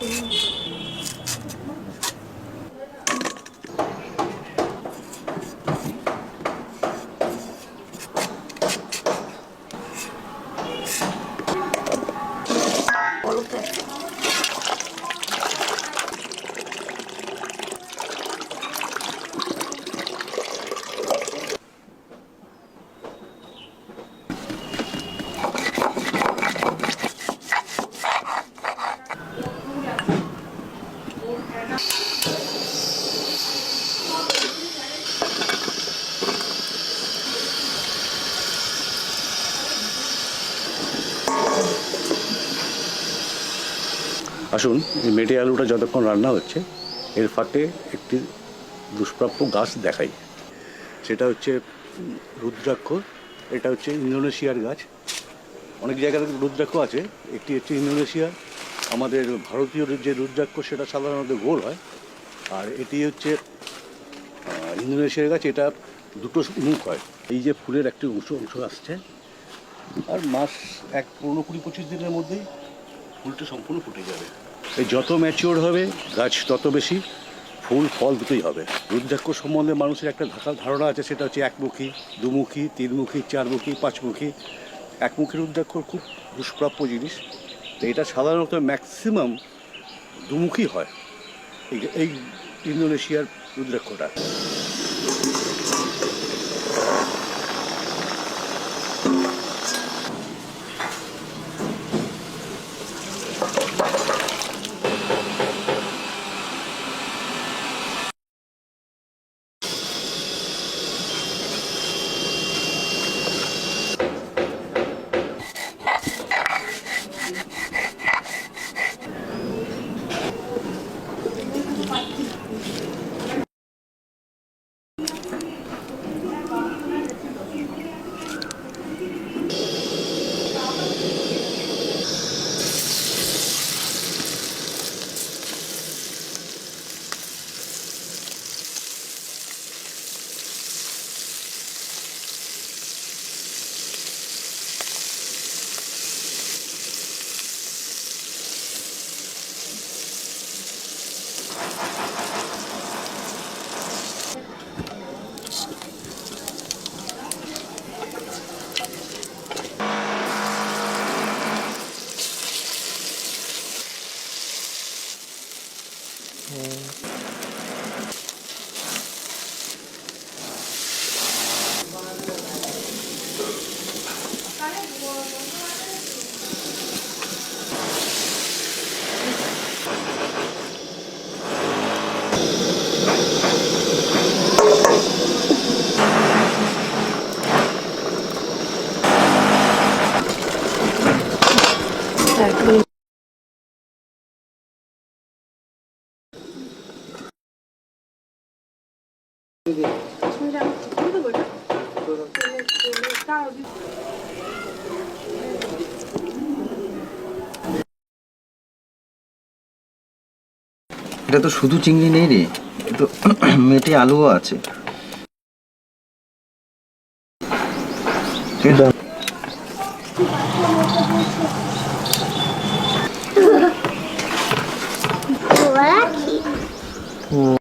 Mm-hmm. আসুন, এই মেটে আলুটা যতক্ষণ রান্না হচ্ছে, এর ফাঁকে একটি দুষ্প্রাপ্য গাছ দেখাই। সেটা হচ্ছে রুদ্রাক্ষ, এটা হচ্ছে ইন্দোনেশিয়ার গাছ। অনেক জায়গাতে রুদ্রাক্ষ আছে, একটি হচ্ছে ইন্দোনেশিয়া। আমাদের ভারতীয় যে রুদ্রাক্ষ, সেটা সাধারণত গোল হয়। আর এটি হচ্ছে ইন্দোনেশিয়ার গাছ, এটা দুটো মুখ হয়। এই যে ফুলের একটি অংশ অংশ আসছে, আর মাস এক পনেরো কুড়ি পঁচিশ দিনের মধ্যেই ফুলটা সম্পূর্ণ ফুটে যাবে। এই যত ম্যাচিওর হবে, গাছ তত বেশি ফুল, ফল দুটোই হবে। রুদ্রাক্ষ সম্বন্ধে মানুষের একটা ধারণা আছে, সেটা হচ্ছে একমুখী, দুমুখী, তিনমুখী, চারমুখী, পাঁচমুখী। একমুখী রুদ্রাক্ষ খুব দুষ্প্রাপ্য জিনিস। তো এটা সাধারণত ম্যাক্সিমাম দুমুখী হয়। এই এই ইন্দোনেশিয়ার রুদ্রাক্ষটা। এটা তো শুধু চিংড়ি নেই রে তো মেটে আলুও আছে Guaraki. Hmm.